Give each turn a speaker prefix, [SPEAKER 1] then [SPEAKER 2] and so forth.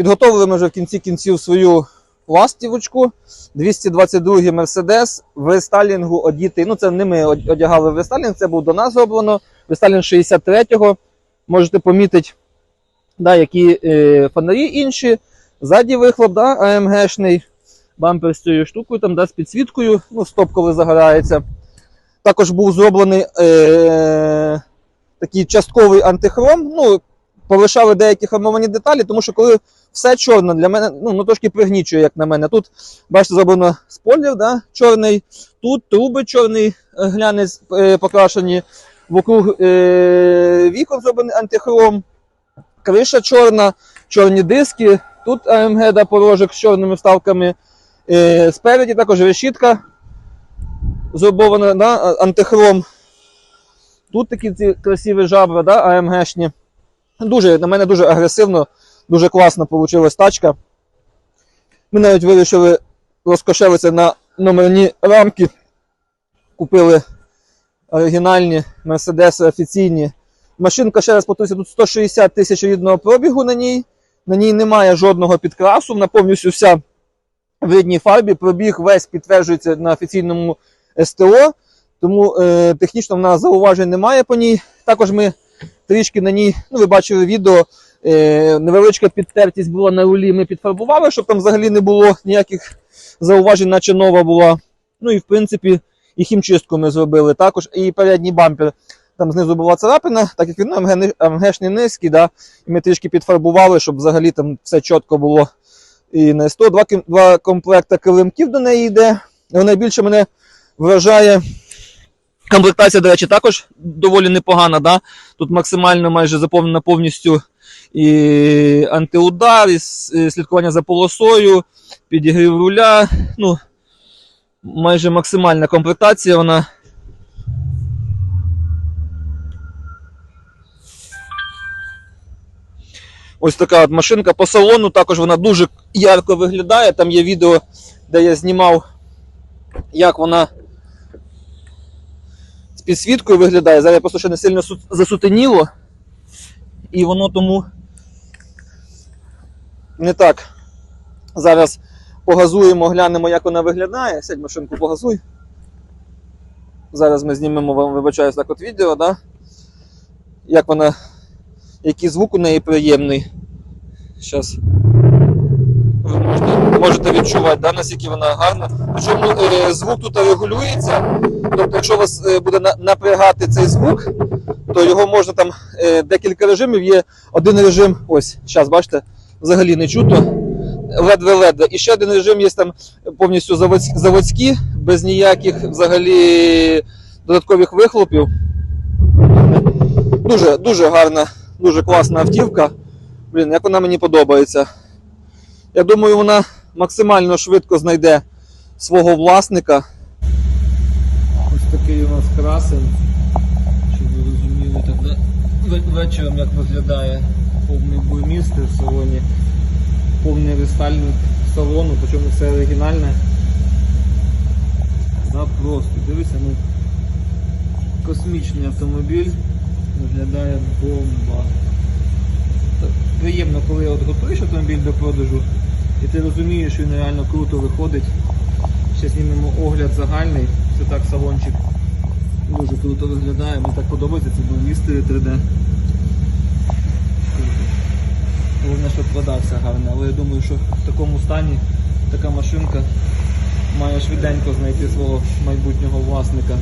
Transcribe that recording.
[SPEAKER 1] Підготовили ми вже в кінці кінців свою ластівочку. 222 Mercedes в рестайлінгу одітий. Ну, це не ми одягали в це був до нас зроблено. Рестайлінг 63-го. Можете помітити, да, які е, фонарі інші. Ззаді вихлоп, да, АМГшний. Бампер з цією штукою, там, да, з підсвіткою, ну, стоп, коли загорається. Також був зроблений е, такий частковий антихром. Ну, полишали деякі хромовані деталі, тому що коли все чорне для мене, ну, ну трошки пригнічує, як на мене. Тут, бачите, зроблено спойлер, да, чорний, тут труби чорний е, глянець е, покрашені, вокруг е, вікон зроблений антихром, криша чорна, чорні диски, тут АМГ да, порожок з чорними вставками. Е, спереді також решітка зроблена да, антихром. Тут такі ці красиві жабри, да, АМГшні. Дуже, на мене дуже агресивно, дуже класно вийшла тачка. Ми навіть вирішили розкошелитися на номерні рамки. Купили оригінальні Мерседеси офіційні. Машинка, ще раз повторюся, тут 160 тисяч рідного пробігу на ній. На ній немає жодного підкрасу, вона повністю вся в рідній фарбі. Пробіг весь підтверджується на офіційному СТО, тому е, технічно в нас зауважень немає по ній. Також ми трішки на ній, ну ви бачили відео, е, невеличка підтертість була на рулі. Ми підфарбували, щоб там взагалі не було ніяких зауважень, наче нова була. Ну і в принципі, і хімчистку ми зробили також. І передній бампер. Там знизу була царапина, так як він АМГ АМГшний низький, да, і ми трішки підфарбували, щоб взагалі там все чітко було. І на 100 два, два килимків до неї йде. Але найбільше мене вражає комплектація, до речі, також доволі непогана. Да? Тут максимально майже заповнена повністю і антиудар, і слідкування за полосою, підігрів руля. Ну, майже максимальна комплектація вона. Ось така от машинка по салону, також вона дуже ярко виглядає. Там є відео, де я знімав, як вона підсвіткою виглядає. Зараз просто ще не сильно засутеніло. І воно тому не так. Зараз погазуємо, глянемо, як вона виглядає. Сядь машинку погазуй. Зараз ми знімемо вам, вибачаюсь, так от відео, да? як вона, який звук у неї приємний. Зараз. Ви можете відчувати, да, наскільки вона гарна. Причому е, звук тут регулюється. Тобто, якщо вас е, буде напрягати цей звук, то його можна там е, декілька режимів. Є один режим, ось, зараз бачите, взагалі не чутно. Ледве-ледве. І ще один режим є там повністю заводські, без ніяких взагалі додаткових вихлопів. Дуже, дуже гарна, дуже класна автівка. Блін, як вона мені подобається. Я думаю, вона максимально швидко знайде свого власника. Ось такий у нас красень. Щоб ви розуміли, так вечором як виглядає повний буймістер в салоні, повний рестайлінг салону, причому все оригінальне. Да, просто дивися, ну космічний автомобіль виглядає бомба. Приємно, коли от готуєш автомобіль до продажу, і ти розумієш, що він реально круто виходить. Ще знімемо огляд загальний. Це так салончик дуже круто виглядає. Мені так подобається, це був містері 3D. Круто. Головне, щоб продався гарно, але я думаю, що в такому стані така машинка має швиденько знайти свого майбутнього власника.